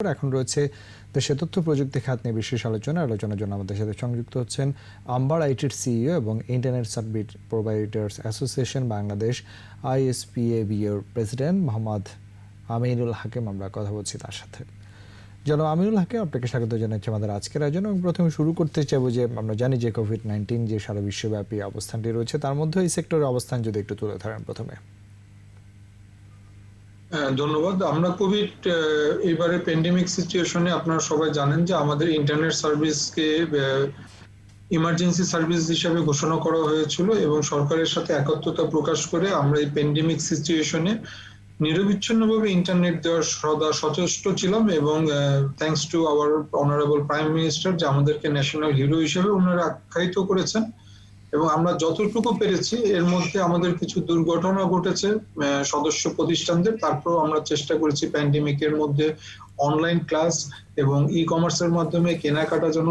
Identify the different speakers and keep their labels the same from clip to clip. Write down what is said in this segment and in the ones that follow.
Speaker 1: এখন রয়েছে দেশের তথ্য প্রযুক্তি খাত নিয়ে বিশেষ আলোচনা। আলোচনার জন্য আমাদের সাথে সংযুক্ত হচ্ছেন আম্বার আইটির সিইও এবং internet service providers association Bangladesh ISPAB এর প্রেসিডেন্ট মোহাম্মদ আমিনুল হাকিম। আমরা কথা বলছি তার সাথে। জনাব আমিনুল হাকিম, আপনাকে স্বাগত জানাচ্ছি আমাদের আজকের আয়োজন। এবং প্রথমে শুরু করতে চাইব যে, আমরা জানি যে কোভিড নাইন্টিন যে সারা বিশ্বব্যাপী অবস্থানটি রয়েছে, তার মধ্যে এই সেক্টরের অবস্থান যদি একটু তুলে ধরেন প্রথমে।
Speaker 2: ধন্যবাদ। আমরা কোভিড এবারে প্যান্ডেমিক সিচুয়েশনে আপনারা সবাই জানেন যে আমাদের ইন্টারনেট সার্ভিসকে ইমার্জেন্সি সার্ভিস হিসাবে ঘোষণা করা হয়েছিল এবং সরকারের সাথে একত্রতা প্রকাশ করে আমরা এই প্যান্ডেমিক সিচুয়েশনে নিরবিচ্ছিন্নভাবে ইন্টারনেট দেওয়ার সদা সচেষ্ট ছিলাম এবং thanks to our honourable prime minister যে আমাদেরকে ন্যাশনাল হিরো হিসেবে ওনারা আখ্যায়িত করেছেন। এবং আমরা যতটুকু পেরেছি, এর মধ্যে আমাদের কিছু দুর্ঘটনা ঘটেছে সদস্য প্রতিষ্ঠানদের। তারপর আমরা চেষ্টা করেছি প্যান্ডেমিকের মধ্যে অনলাইন ক্লাস এবং ই কমার্সের মাধ্যমে কেনাকাটা যেন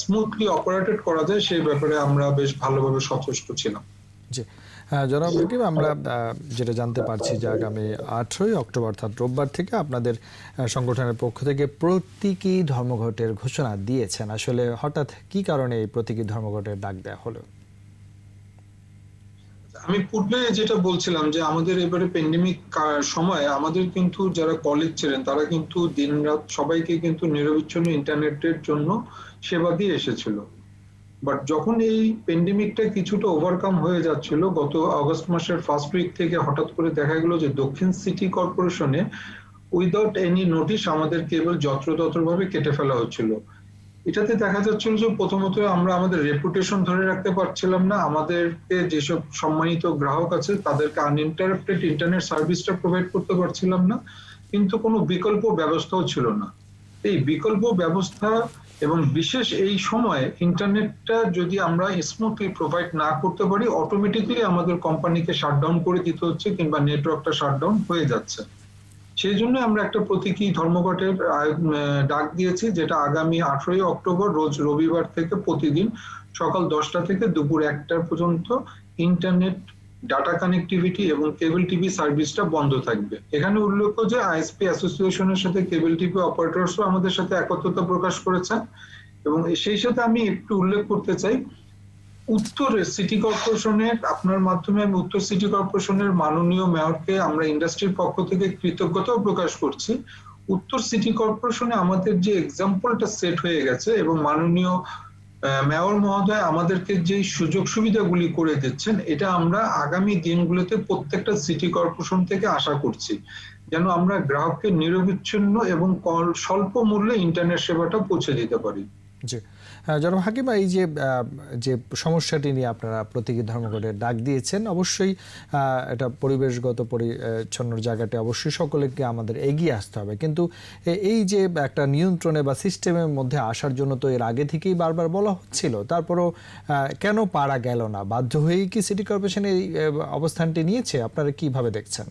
Speaker 2: স্মুথলি অপারেটেড করা যায়, সেই ব্যাপারে আমরা বেশ ভালোভাবে সচেষ্ট ছিলাম।
Speaker 1: জনাব হাকিম আমরা যেটা জানতে পারছি যে আগামী আঠেরোই অক্টোবর, অর্থাৎ রোববার থেকে আপনাদের সংগঠনের পক্ষ থেকে প্রতীকী ধর্মঘটের ঘোষণা দিয়েছেন। আসলে হঠাৎ কি কারণে এই প্রতীকী ধর্মঘটের ডাক দেওয়া হলো?
Speaker 2: আমি পূর্বে যেটা বলছিলাম যে আমাদের এবারে প্যান্ডেমিক সময় আমাদের কিন্তু যারা কলেজ ছিলেন, তারা কিন্তু দিনরাত সবাইকে কিন্তু নিরবিচ্ছিন্ন ইন্টারনেটের জন্য সেবা দিয়ে এসেছিল। বাট যখন এই প্যান্ডেমিকটা কিছুটা ওভারকাম হয়ে যাচ্ছিল, গত আগস্ট মাসের ফার্স্ট উইক থেকে হঠাৎ করে দেখা গেল যে দক্ষিণ সিটি কর্পোরেশনে উইদাউট এনি নোটিশ আমাদের কেবল যত্রতত্রভাবে কেটে ফেলা হচ্ছিল। এটাতে দেখা যাচ্ছিল যে প্রথমত আমরা আমাদের রেপুটেশন ধরে রাখতে পারছিলাম না। আমাদেরকে যেসব সম্মানিত গ্রাহক আছে, তাদেরকে আনইন্টারাপ্টেড ইন্টারনেট সার্ভিসটা প্রোভাইড করতে পারছিলাম না। কিন্তু কোনো বিকল্প ব্যবস্থাও ছিল না। এই বিকল্প ব্যবস্থা এবং বিশেষ এই সময়ে ইন্টারনেটটা যদি আমরা স্মুথলি প্রোভাইড না করতে পারি অটোমেটিকলি আমাদের কোম্পানিকে শাটডাউন করে দিতে হচ্ছে কিংবা নেটওয়ার্কটা শাটডাউন হয়ে যাচ্ছে। সেই জন্য আমরা একটা প্রতীকী ধর্মঘটের ডাক দিয়েছি, যেটা আগামী আঠারোই অক্টোবর, রোজ রবিবার থেকে প্রতিদিন সকাল দশটা থেকে দুপুর একটা পর্যন্ত ইন্টারনেট ডাটা কানেক্টিভিটি এবং কেবল টিভি সার্ভিসটা বন্ধ থাকবে। এখানে উল্লেখ্য যে আইএসপি অ্যাসোসিয়েশনের সাথে কেবল টিভি অপারেটরসও আমাদের সাথে একত্রতা প্রকাশ করেছেন এবং সেই সাথে আমি একটু উল্লেখ করতে চাই উত্তর সিটি কর্পোরেশনের আপনার মাধ্যমে আমি উত্তর সিটি কর্পোরেশনের মাননীয় মেয়রকে আমরা ইন্ডাস্ট্রির পক্ষ থেকে কৃতজ্ঞতাও প্রকাশ করছি। উত্তর সিটি কর্পোরেশনে আমাদের যে এক্সাম্পলটা সেট হয়ে গেছে এবং মাননীয় মেয়র মহোদয় আমাদেরকে যে সুযোগ সুবিধাগুলি করে দিচ্ছেন, এটা আমরা আগামী দিনগুলোতে প্রত্যেকটা সিটি কর্পোরেশন থেকে আশা করছি। যেন আমরা গ্রাহককে নিরবিচ্ছিন্ন এবং স্বল্প মূল্যে ইন্টারনেট সেবাটা পৌঁছে দিতে পারি।
Speaker 1: জি। জনাব হাকিমা, এই যে যে সমস্যাটি নিয়ে আপনারা প্রতীকী ধর্মঘটের ডাক দিয়েছেন, অবশ্যই এটা পরিবেশগত পরিচ্ছন্ন জায়গাটি অবশ্যই সকলকে আমাদের এগিয়ে আসতে হবে। কিন্তু এই যে একটা নিয়ন্ত্রণে বা সিস্টেমের মধ্যে আসার জন্য তো এর আগে থেকেই বারবার বলা হচ্ছিল, তারপরও কেন পারা গেল না? বাধ্য হয়েই কি সিটি কর্পোরেশন এই অবস্থানটি নিয়েছে? আপনারা কীভাবে দেখছেন?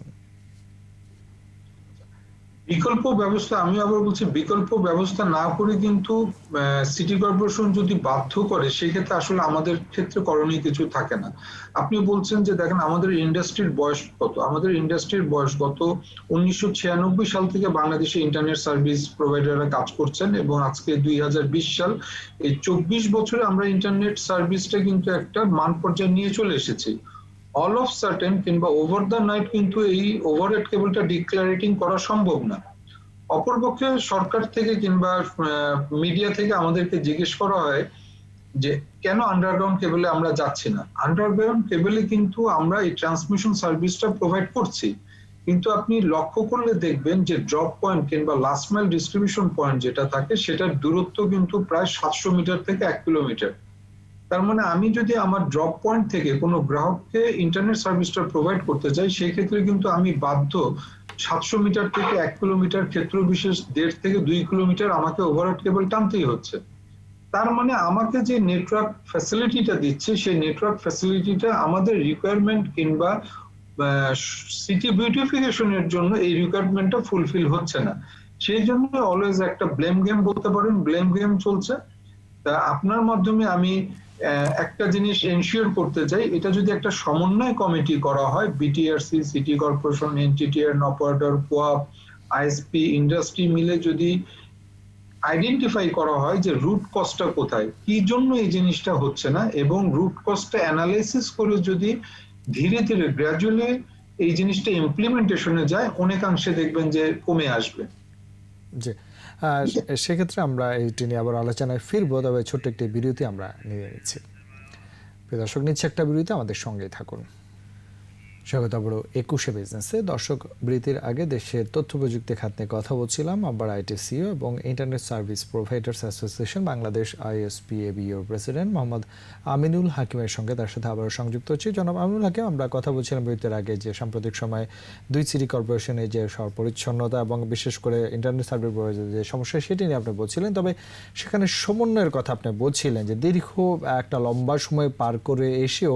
Speaker 2: বিকল্প ব্যবস্থা, আমি আবার বলছি বিকল্প ব্যবস্থা না করে কিন্তু সিটি কর্পোরেশন যদি বাধ্য করে, সেক্ষেত্রে আসলে আমাদের ক্ষেত্রে করণীয় কিছু থাকে না। আপনি বলছেন যে দেখেন, আমাদের ইন্ডাস্ট্রির বয়স কত? আমাদের ইন্ডাস্ট্রির বয়স গত উনিশশো ছিয়ানব্বই সাল থেকে বাংলাদেশে ইন্টারনেট সার্ভিস প্রোভাইডাররা কাজ করছেন এবং আজকে দুই হাজার বিশ সাল এই চব্বিশ বছরে আমরা ইন্টারনেট সার্ভিসটা কিন্তু একটা মান পর্যায়ে নিয়ে চলে এসেছি। অল অফ সার্টেন কিংবা ওভার দ্য নাইট কিন্তু এই ওভারহেড কেবলটা ডিক্লারেটিং করা সম্ভব না। অপরপক্ষে সরকার থেকে কিংবা মিডিয়া থেকে আমাদেরকে জিজ্ঞেস করা হয় যে, কেন আন্ডারগ্রাউন্ড কেবলে আমরা যাচ্ছি না? আন্ডারগ্রাউন্ড কেবলে কিন্তু আমরা এই ট্রান্সমিশন সার্ভিসটা প্রোভাইড করছি। কিন্তু আপনি লক্ষ্য করলে দেখবেন যে ড্রপ পয়েন্ট কিংবা লাস্ট মাইল ডিস্ট্রিবিউশন পয়েন্ট যেটা থাকে, সেটার দূরত্ব কিন্তু প্রায় সাতশো মিটার থেকে এক কিলোমিটার। তার মানে আমি যদি আমার ড্রপ পয়েন্ট থেকে কোনো গ্রাহককে ইন্টারনেট সার্ভিসটা প্রোভাইড করতে চাই সেই ক্ষেত্রে কিন্তু আমি বাধ্য সাতশো মিটার থেকে এক কিলোমিটার ক্ষেত্র বিশেষ দেড় থেকে দুই কিলোমিটার আমাকে ওভারহেড কেবল টানতেই হচ্ছে। তার মানে আমাকে যে নেটওয়ার্ক ফ্যাসিলিটিটা দিচ্ছে, সেই নেটওয়ার্ক ফ্যাসিলিটিটা আমাদের রিকোয়ারমেন্ট কিংবা সিটি বিউটিফিকেশনের জন্য এই রিকোয়ারমেন্টটা ফুলফিল হচ্ছে না। সেই জন্য অলওয়েজ একটা ব্লেম গেম বলতে পারেন ব্লেম গেম চলছে। তা আপনার মাধ্যমে আমি একটা জিনিস এনশিওর করতে চাই, এটা যদি একটা সমন্বয় কমিটি করা হয় BTRC city corporation NTTR operator কোয়াপ ISP industry মিলে যদি আইডেন্টিফাই করা হয় যে রুট কস্টটা কোথায়, কি জন্য এই জিনিসটা হচ্ছে না, এবং রুট কস্টটা অ্যানালাইসিস করে যদি ধীরে ধীরে গ্র্যাজুয়ালি এই জিনিসটা ইমপ্লিমেন্টেশনে যায়, অনেকাংশে দেখবেন যে কমে আসবে।
Speaker 1: জি। সেক্ষেত্রে আমরা এটি নিয়ে আবার আলোচনায় ফিরবো, তবে ছোট্ট একটি বিরতি আমরা নিয়ে নিচ্ছি। দর্শক, নিচ্ছে একটা বিরতি, আমাদের সঙ্গেই থাকুন। স্বাগত আবারও একুশে বিজনেসে দর্শক বিরতির আগে দেশের তথ্য প্রযুক্তি খাত নিয়ে কথা বলছিলাম। আবার আইটিসিও এবং internet service providers association Bangladesh আইএসপিএবিওর president Mohammad Aminul হাকিমের সঙ্গে তার সাথে আবারও সংযুক্ত হচ্ছি। জনাব আমিনুল হাকিম, আমরা কথা বলছিলাম বৃত্তির আগে যে সাম্প্রতিক সময়ে দুই সিটি কর্পোরেশনের যে পরিচ্ছন্নতা এবং বিশেষ করে ইন্টারনেট সার্ভিস প্রোভাইডার যে সমস্যা, সেটি নিয়ে আপনি বলছিলেন। তবে সেখানে সমন্বয়ের কথা আপনি বলছিলেন যে দীর্ঘ একটা লম্বা সময় পার করে এসেও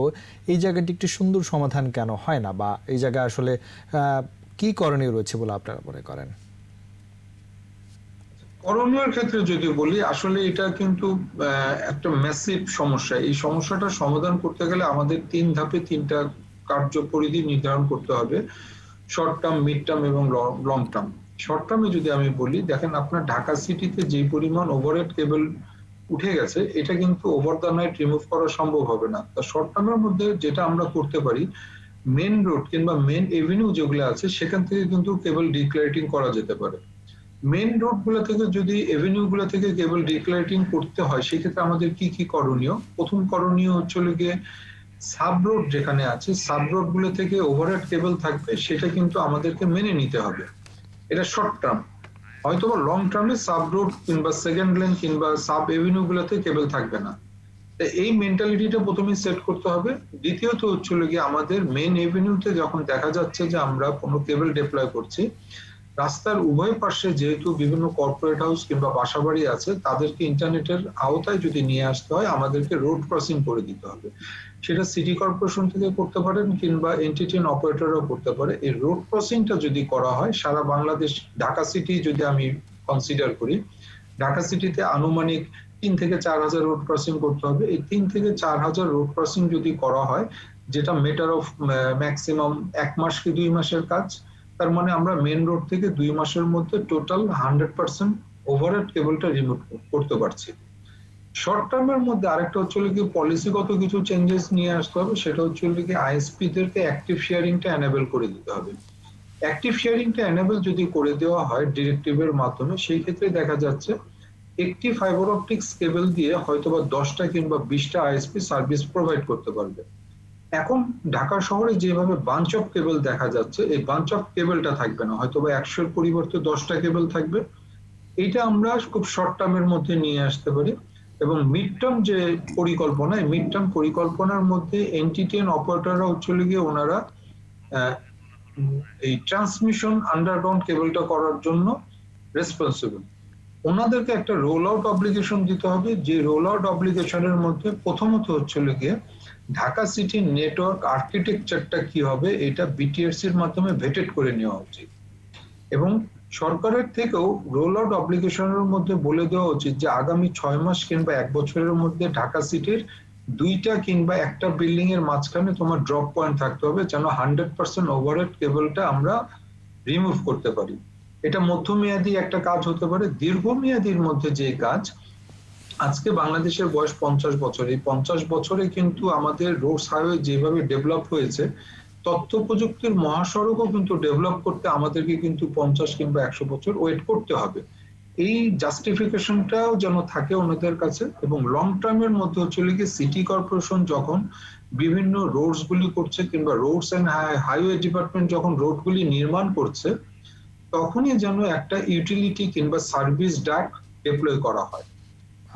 Speaker 1: এই জায়গাটি একটি সুন্দর সমাধান কেন হয় না বা এই জায়গায় আসলে কি করণীয় রয়েছে বলে আপনারা মনে করেন?
Speaker 2: করণীয় ক্ষেত্রে যদি বলি, আসলে এটা কিন্তু একটা ম্যাসিভ সমস্যা। এই সমস্যাটা সমাধান করতে গেলে আমাদের তিন ধাপে তিনটা কার্য পরিধি নির্ধারণ করতে হবে। শর্ট টার্ম মিড টার্ম এবং লং টার্ম শর্ট টার্মে যদি আমি বলি, দেখেন আপনার ঢাকা সিটিতে যে পরিমাণ ওভারহেড কেবল উঠে গেছে, এটা কিন্তু ওভার দ্য নাইট রিমুভ করা সম্ভব হবে না। তা শর্ট টার্মের মধ্যে যেটা আমরা করতে পারি মেন রোড কিংবা মেন এভিনিউ যেগুলো আছে, সেখান থেকে কিন্তু কেবল ডিক্লারেটিং করা যেতে পারে। মেন রোডগুলো থেকে যদি এভিনিউ গুলো থেকে কেবল ডিক্লারেটিং করতে হয়, সেক্ষেত্রে আমাদের কি কি করণীয়? প্রথম করণীয় হচ্ছে গিয়ে সাব রোড যেখানে আছে সাব রোডগুলো থেকে ওভারহেড কেবল থাকবে, সেটা কিন্তু আমাদেরকে মেনে নিতে হবে। এটা শর্ট টার্ম হয়তো বা লং টার্মে সাব রোড কিংবা সেকেন্ড লেন কিংবা সাব এভিনিউ গুলোতে কেবল থাকবে না। এই মেন্টালিটিটা প্রথমে সেট করতে হবে। দ্বিতীয়ত হচ্ছে হলো গিয়ে আমাদের মেন এভিনিউতে যখন দেখা যাচ্ছে যে আমরা কোনো কেবল ডিপ্লয় করছি, রাস্তার উভয় পাশে যেহেতু বিভিন্ন কর্পোরেট হাউস কিংবা বাসাবাড়ি আছে, তাদেরকে ইন্টারনেটের আওতায় যদি নিয়ে আসতে হয়, আমাদেরকে রোড ক্রসিং করে দিতে হবে। সেটা সিটি কর্পোরেশন থেকে করতে পারেন কিংবা এন্টিটিএন অপারেটরও করতে পারে। এই রোড ক্রসিংটা যদি করা হয়, সারা বাংলাদেশ, ঢাকা সিটি যদি আমি কনসিডার করি, ঢাকা সিটিতে আনুমানিক তিন থেকে চার হাজার রোড ক্রসিং করতে হবে। এই তিন থেকে চার হাজার রোড ক্রসিং যদি করা হয়, যেটা মেটার অফ ম্যাক্সিমাম এক মাস কি দুই মাসের কাজ, তার মানে আমরা মেন রোড থেকে দুই মাসের মধ্যে টোটাল হান্ড্রেড পার্সেন্ট ওভারহেড কেবলটা রিমুভ করতে পারছি। শর্ট টার্মের মধ্যে আরেকটা হচ্ছে কি পলিসিগত কিছু চেঞ্জেস নিয়ে আসতে হবে, সেটা হচ্ছে কি আইএসপি দেরকে অ্যাক্টিভ শেয়ারিংটা এনেবল করে দিতে হবে। অ্যাক্টিভ শেয়ারিংটা এনেবল যদি করে দেওয়া হয় ডিরেক্টিভের মাধ্যমে, সেই ক্ষেত্রে দেখা যাচ্ছে একটি ফাইবার অপটিক্স কেবল দিয়ে হয়তোবা দশটা কিংবা বিশটা আইএসপি সার্ভিস প্রোভাইড করতে পারবে। এখন ঢাকা শহরে যেভাবে বাঞ্চ অফ কেবল দেখা যাচ্ছে, এই বাঞ্চ অফ কেবলটা থাকবে না। হয়তো বা একশোর পরিবর্তে দশটা কেবল থাকবে। এইটা আমরা খুব শর্ট টার্মের মধ্যে নিয়ে আসতে পারি এবং মিড টার্ম যে পরিকল্পনা মিড টার্ম পরিকল্পনার মধ্যে এনটিটিএন অপারেটররা হচ্ছে গিয়ে ওনারা এই ট্রান্সমিশন আন্ডারগ্রাউন্ড কেবলটা করার জন্য রেসপন্সিবল ওনাদেরকে একটা রোল আউট অব্লিগেশন দিতে হবে। যে রোল আউট অব্লিগেশনের মধ্যে প্রথমত হচ্ছে গিয়ে ঢাকা সিটির নেটওয়ার্ক আর্কিটেকচারটা কি হবে, এটা বিটিএসসি এর মাধ্যমে ভেটেড করে নেওয়া উচিত। এবং সরকারের থেকেও রোল আউট অব্লিগেশনের মধ্যে বলে দেওয়া উচিত যে আগামী ছয় মাস কিংবা এক বছরের মধ্যে ঢাকা সিটির দুইটা কিংবা একটা বিল্ডিং এর মাঝখানে তোমার ড্রপ পয়েন্ট থাকতে হবে, যেন হান্ড্রেড পার্সেন্ট ওভারহেড কেবলটা আমরা রিমুভ করতে পারি। এটা মধ্যমেয়াদী একটা কাজ হতে পারে, দীর্ঘমেয়াদীর মধ্যে যে কাজ, আজকে বাংলাদেশের বয়স পঞ্চাশ বছর। এই পঞ্চাশ বছরে কিন্তু আমাদের রোড হাইওয়ে যেভাবে ডেভেলপ হয়েছে তথ্য প্রযুক্তির মহাসড়কও কিন্তু ডেভেলপ করতে আমাদেরকে কিন্তু পঞ্চাশ কিংবা একশো বছর ওয়েট করতে হবে। এই জাস্টিফিকেশনটাও যেন থাকে ওনাদের কাছে এবং লং টার্মের মধ্যে হচ্ছে কি সিটি কর্পোরেশন যখন বিভিন্ন রোডস গুলি করছে কিংবা রোডস এন্ড হাইওয়ে ডিপার্টমেন্ট যখন রোডগুলি নির্মাণ করছে তখনই যেন একটা ইউটিলিটি কিংবা সার্ভিস ডাক ডিপ্লয় করা হয়।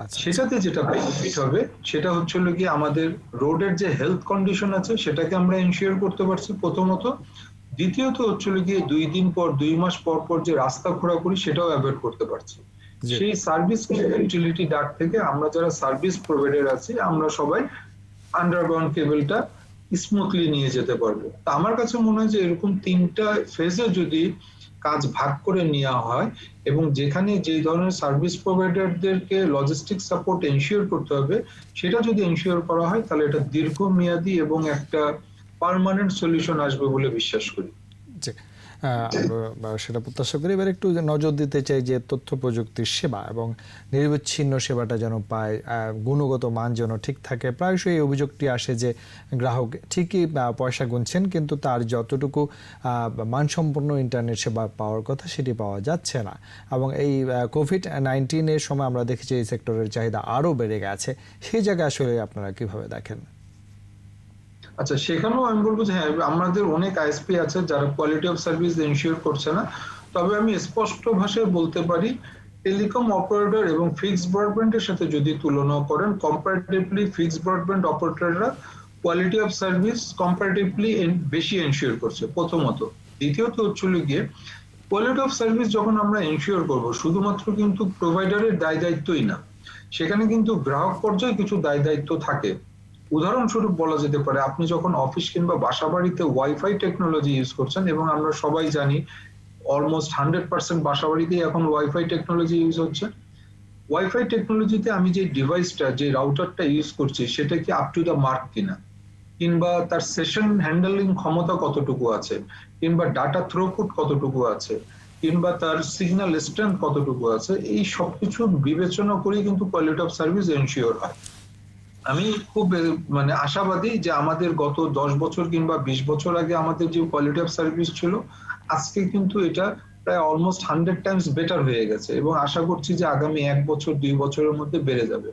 Speaker 1: আচ্ছা।
Speaker 2: সেটাতে যেটা বেনিফিট হবে সেটা হচ্ছে হলো কি আমাদের রোডের যে হেলথ কন্ডিশন আছে সেটাকে আমরা ইনশিওর করতে পারছি প্রথমত। দ্বিতীয়ত হচ্ছে হলো গিয়ে দুই দিন পর দুই মাস পর পর যে রাস্তা ঘোরাঘুরি সেটাও অ্যাভয়েড করতে পারছি। সেই সার্ভিস ইউটিলিটি ডাক থেকে আমরা যারা সার্ভিস প্রোভাইডার আছি আমরা সবাই আন্ডারগ্রাউন্ড কেবলটা স্মুথলি নিয়ে যেতে পারব। তা আমার কাছে মনে হয় যে এরকম তিনটা ফেজে যদি কাজ ভাগ করে নেওয়া হয় এবং যেখানে যে ধরনের সার্ভিস প্রোভাইডারদেরকে লজিস্টিক সাপোর্ট এনশিওর করতে হবে, সেটা যদি এনশিওর করা হয়, তাহলে এটা দীর্ঘমেয়াদী এবং একটা পারমানেন্ট সলিউশন আসবে বলে বিশ্বাস করি।
Speaker 1: সেটা প্রত্যাশা করি। এবার একটু নজর দিতে চাই যে তথ্য প্রযুক্তির সেবা এবং নিরবিচ্ছিন্ন সেবাটা যেন পায় গুণগত মান যেন ঠিক থাকে। প্রায়শই এই অভিযোগটি আসে যে গ্রাহক ঠিকই পয়সা গুনছেন কিন্তু তার যতটুকু মানসম্পন্ন ইন্টারনেট সেবা পাওয়ার কথা সেটি পাওয়া যাচ্ছে না। এবং এই কোভিড নাইন্টিনের সময় আমরা দেখেছি এই সেক্টরের চাহিদা আরও বেড়ে গেছে। সেই জায়গায় আসলে আপনারা কীভাবে দেখেন?
Speaker 2: আচ্ছা সেখানেও আমি বলব যে হ্যাঁ আমাদের অনেক আইএসপি আছে যারা কোয়ালিটি অফ সার্ভিস এনশিওর করছে না। তবে আমি স্পষ্ট ভাষায় বলতে পারি টেলিকম অপারেটর এবং ফিক্সড ব্রডব্যান্ডের সাথে যদি তুলনা করেন কম্পারেটিভলি ফিক্সড ব্রডব্যান্ড অপারেটররা কোয়ালিটি অফ সার্ভিস কম্পারেটিভলি বেশি এনশিওর করছে, প্রথমত। দ্বিতীয়ত হচ্ছিল গিয়ে কোয়ালিটি অফ সার্ভিস যখন আমরা এনশিওর করব, শুধুমাত্র কিন্তু প্রোভাইডারের দায় দায়িত্বই না। সেখানে কিন্তু গ্রাহক পর্যায়ে কিছু দায় দায়িত্ব থাকে। উদাহরণস্বরূপ বলা যেতে পারে, আপনি যখন অফিস কিংবা বাসা বাড়িতে ওয়াইফাই টেকনোলজি ইউজ করছেন এবং আমরা সবাই জানি অলমোস্ট হান্ড্রেড পার্সেন্ট বাসা বাড়িতেই এখন ওয়াইফাই টেকনোলজি ইউজ হচ্ছে। ওয়াইফাই টেকনোলজিতে আমি যে ডিভাইসটা যে রাউটারটা ইউজ করছি, সেটা কি আপ টু দ্য মার্ক কিনা? কিংবা তার সেশন হ্যান্ডেলিং ক্ষমতা কতটুকু আছে? কিংবা ডাটা থ্রোপুট কতটুকু আছে? কিংবা তার সিগন্যাল স্ট্রেংথ কতটুকু আছে? এই সবকিছু বিবেচনা করেই কিন্তু কোয়ালিটি অফ সার্ভিস এনশিওর হয়। আমি খুব মানে আশাবাদী যে আমাদের গত দশ বছর কিংবা বিশ বছর আগে আমাদের যে কোয়ালিটি অফ সার্ভিস ছিল আজকে কিন্তু এটা প্রায় অলমোস্ট হান্ড্রেড টাইমস বেটার হয়ে গেছে এবং আশা করছি যে আগামী এক বছর দুই বছরের মধ্যে বেড়ে যাবে।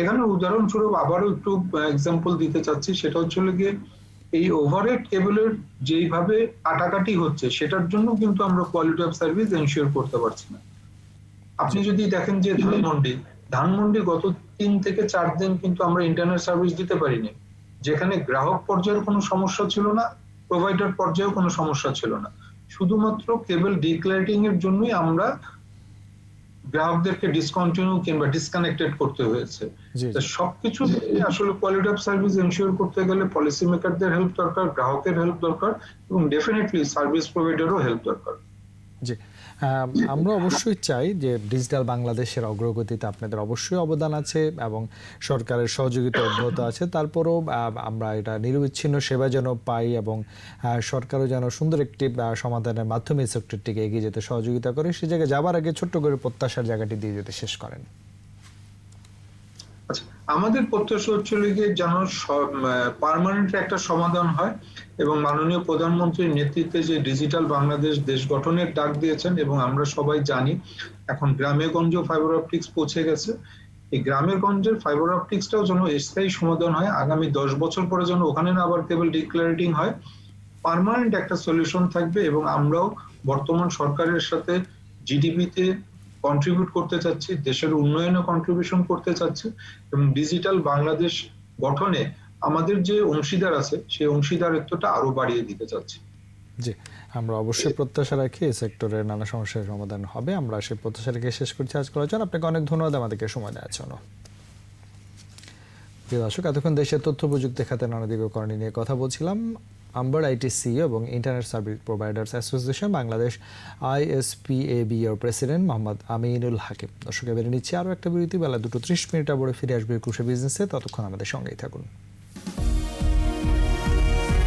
Speaker 2: এখানে উদাহরণস্বরূপ আবারও একটু এক্সাম্পল দিতে চাচ্ছি সেটা হচ্ছে গিয়ে এই ওভারহেড কেবলের যেইভাবে কাটাকাটি হচ্ছে সেটার জন্য কিন্তু আমরা কোয়ালিটি অফ সার্ভিস এনশিওর করতে পারছি না। আপনি যদি দেখেন যে ধানমন্ডি ধানমন্ডি গত তিন থেকে চার দিন কিন্তু আমরা ইন্টারনেট সার্ভিস দিতে পারিনি। যেখানে গ্রাহক পর্যায়ের কোনো সমস্যা ছিল না প্রোভাইডার পর্যায়েও কোনো সমস্যা ছিল না। শুধুমাত্র কেবল ডিক্লারেটিং এর জন্যই আমরা গ্রাহকদেরকে ডিসকন্টিনিউ কিংবা ডিসকানেক্টেড করতে হয়েছে। সবকিছু আসলে কোয়ালিটি অফ সার্ভিস এনশিওর করতে গেলে পলিসি মেকারদের হেল্প দরকার গ্রাহকের হেল্প দরকার এবং ডেফিনেটলি সার্ভিস প্রোভাইডারও হেল্প দরকার।
Speaker 1: জি। আমরা অবশ্যই চাই যে ডিজিটাল বাংলাদেশের অগ্রগতিতে আপনাদের অবশ্যই অবদান আছে এবং সরকারের সহযোগিতা অব্যাহত আছে। তারপরও আমরা এটা নিরবিচ্ছিন্ন সেবা যেন পাই এবং সরকারও যেন সুন্দর একটি সমাধানের মাধ্যমে সেক্টরটিকে এগিয়ে যেতে সহযোগিতা করে, সে জায়গায় যাবার আগে ছোট্ট করে প্রত্যাশার জায়গাটি দিয়ে যেতে শেষ করেন।
Speaker 2: আচ্ছা আমাদের প্রত্যাশা হচ্ছিল গিয়ে যেন পার্মানেন্ট একটা সমাধান হয়। এবং মাননীয় প্রধানমন্ত্রীর নেতৃত্বে যে ডিজিটাল বাংলাদেশ দেশ গঠনের ডাক দিয়েছেন এবং আমরা সবাই জানি এখন গ্রামে গঞ্জ ফাইবার অপটিক্স পৌঁছে গেছে। এই গ্রামের গঞ্জের ফাইবার অপটিক্সটাও যেন স্থায়ী সমাধান হয়, আগামী দশ বছর পরে যেন ওখানে না আবার কেবল ডিক্লারেটিং হয় পার্মানেন্ট একটা সলিউশন থাকবে এবং আমরাও বর্তমান সরকারের সাথে জিডিপিতে কন্ট্রিবিউট করতে চাচ্ছি, দেশের উন্নয়নে কন্ট্রিবিউশন করতে চাচ্ছি এবং ডিজিটাল বাংলাদেশ গঠনে আমাদের যে অংশীদার আছে, সেই অংশীদারিত্বটা আরও বাড়িয়ে দিতে চাচ্ছি।
Speaker 1: জি, আমরা অবশ্যই প্রত্যাশা রাখি এই সেক্টরের নানা সমস্যার সমাধান হবে। আমরা সেই প্রত্যাশা রেখে শেষ করছি আজকের আলোচনা। আপনাকে অনেক ধন্যবাদ আমাদেরকে সময় দেওয়ার জন্য। প্রিয় দর্শক, এতক্ষণ দেশের তথ্য প্রযুক্তি খাতে নানাদিক করণী নিয়ে কথা বলছিলাম। আম্বার আইটি সিও এবং internet service providers association Bangladesh ISPAB এর প্রেসিডেন্ট মোহাম্মদ আমিনুল হাকিম। দর্শক, এবারে নিচ্ছে আরও একটা বিরতি বেলা, দুটো ত্রিশ মিনিট পরে ফিরে আসবে একুশে বিজনেসে। ততক্ষণ আমাদের সঙ্গেই থাকুন।